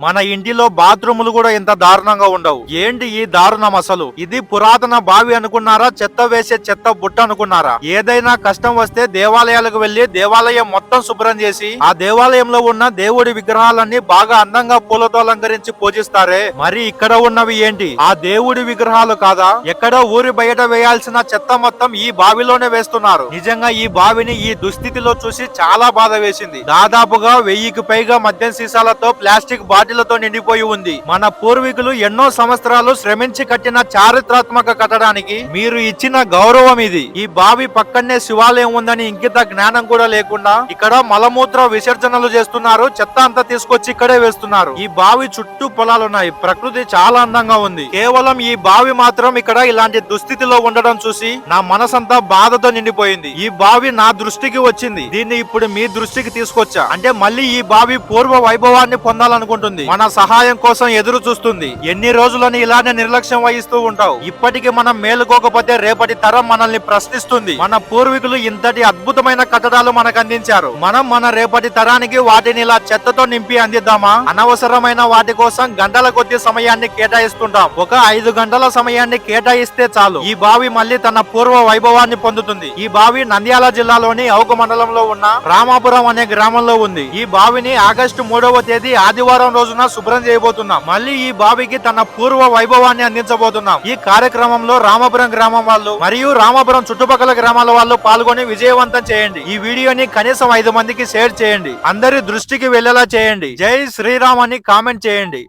మన ఇంటిలో బాత్రూములు కూడా ఇంత దారుణంగా ఉండవు. ఏంటి ఈ దారుణం అసలు? ఇది పురాతన బావి అనుకున్నారా? చెత్త వేసే చెత్త బుట్ట అనుకున్నారా? ఏదైనా కష్టం వస్తే దేవాలయాలకు వెళ్ళి దేవాలయం మొత్తం శుభ్రం చేసి ఆ దేవాలయంలో ఉన్న దేవుడి విగ్రహాలన్నీ బాగా అందంగా పూలతో అలంకరించి పూజిస్తారే? మరి ఇక్కడ ఉన్నవి ఏంటి? ఆ దేవుడి విగ్రహాలు కాదా? ఎక్కడో ఊరి బయట వేయాల్సిన చెత్త మొత్తం ఈ బావిలోనే వేస్తున్నారు. నిజంగా ఈ బావిని ఈ దుస్థితిలో చూసి చాలా బాధ వేసింది. దాదాపుగా వెయ్యికి పైగా మద్యం సీసాలతో ప్లాస్టిక్ బాటిళ్ళతో నిండిపోయి ఉంది. మన పూర్వీకులు ఎన్నో సంవత్సరాలు శ్రమించి కట్టిన చారిత్రాత్మక కట్టడానికి మీరు ఇచ్చిన గౌరవం ఇది. ఈ బావి పక్కనే శివాలయం ఉందని ఇంకిత జ్ఞానం కూడా లేకుండా ఇక్కడ మలమూత్ర విసర్జనలు చేస్తున్నారు. చెత్త అంతా తీసుకొచ్చి ఇక్కడే వేస్తున్నారు. ఈ బావి చుట్టూ పొలాలున్నాయి ప్రకృతి చాలా అందంగా ఉంది. కేవలం ఈ బావి మాత్రం ఇక్కడ ఇలాంటి దుస్థితిలో ఉండడం చూసి నా మనసంతా బాధతో నిండిపోయింది. ఈ బావి నా దృష్టికి వచ్చింది. దీన్ని ఇప్పుడు మీ దృష్టికి తీసుకొచ్చా? అంటే మళ్ళీ ఈ బావి పూర్వ వైభవాన్ని పొందాలనుకుంటుంది. మన సహాయం కోసం ఎదురు చూస్తుంది. ఎన్ని రోజులని ఇలానే నిర్లక్ష్యం వహిస్తూ ఉంటావు? ఇప్పటికి మనం మేలుకోకపోతే రేపటి తరం మనల్ని ప్రశ్నిస్తుంది. మన పూర్వీకులు ఇంతటి అద్భుతమైన కట్టడాలు మనకు అందించారు. మనం మన రేపటి తరానికి వాటిని ఇలా చెత్తతో నింపి అందిద్దామా? అనవసరమైన వాటి కోసం గంటల కొద్ది సమయాన్ని కేటాయిస్తుంటాం. ఒక ఐదు గంటల సమయాన్ని కేటాయిస్తే చాలు. ఈ బావి మళ్ళీ తన పూర్వ వైభవాన్ని పొందుతుంది. ఈ బావి నంద్యాల జిల్లాలోని అవుక మండలంలో ఉన్న రామాపురం అనే గ్రామంలో ఉంది. ఈ బావిని ఆగస్టు మూడవ తేదీ ఆదివారం రోజున శుభ్రం చేయబోతున్నాం. మళ్ళీ ఈ బావికి తన పూర్వ వైభవాన్ని అందించబోతున్నాం. ఈ కార్యక్రమంలో రామాపురం గ్రామం వాళ్ళు మరియు రామపురం చుట్టుపక్కల గ్రామాల వాళ్ళు పాల్గొని విజయవంతం చేయండి. ఈ వీడియోని కనీసం ఐదు మందికి షేర్ చేయండి. అందరి దృష్టికి వెళ్ళేలా చేయండి. జై శ్రీరామ్ అని కామెంట్ చేయండి.